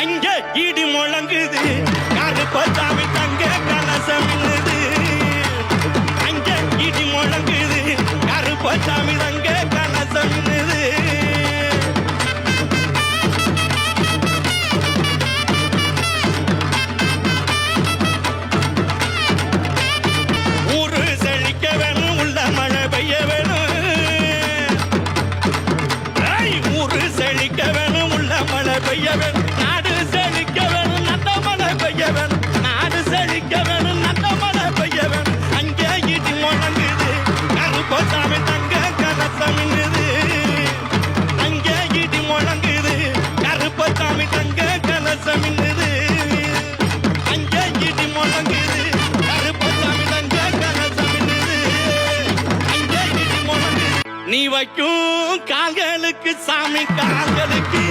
அங்கே இடி முழங்குது. கருப்பசாமி தங்க கலசம் இல்லது அங்கே இடி முழங்குது. கருப்பசாமி தங்க கலசம் இல்லது ஊரு செழிக்க வேணும் உள்ள மழை பெய்ய வேணும். ஏய், ஊரு செழிக்க வேணும் உள்ள மழை பெய்ய வேணும். மழை பெய்ய வேணும் நாடு செழிக்க வேணும் நல்ல மழை பெய்ய வேணும் அங்கே இடி முழங்குது கருப்பசாமி தங்க கலசம் அங்கே இடி முழங்குது கருப்பசாமி தங்க கலசம் அங்கே இடி முழங்குது கருப்பசாமி தங்க கலசம் அங்கே இடி முழங்குது. நீ வைக்கும் கால்களுக்கு சாமி கால்களுக்கு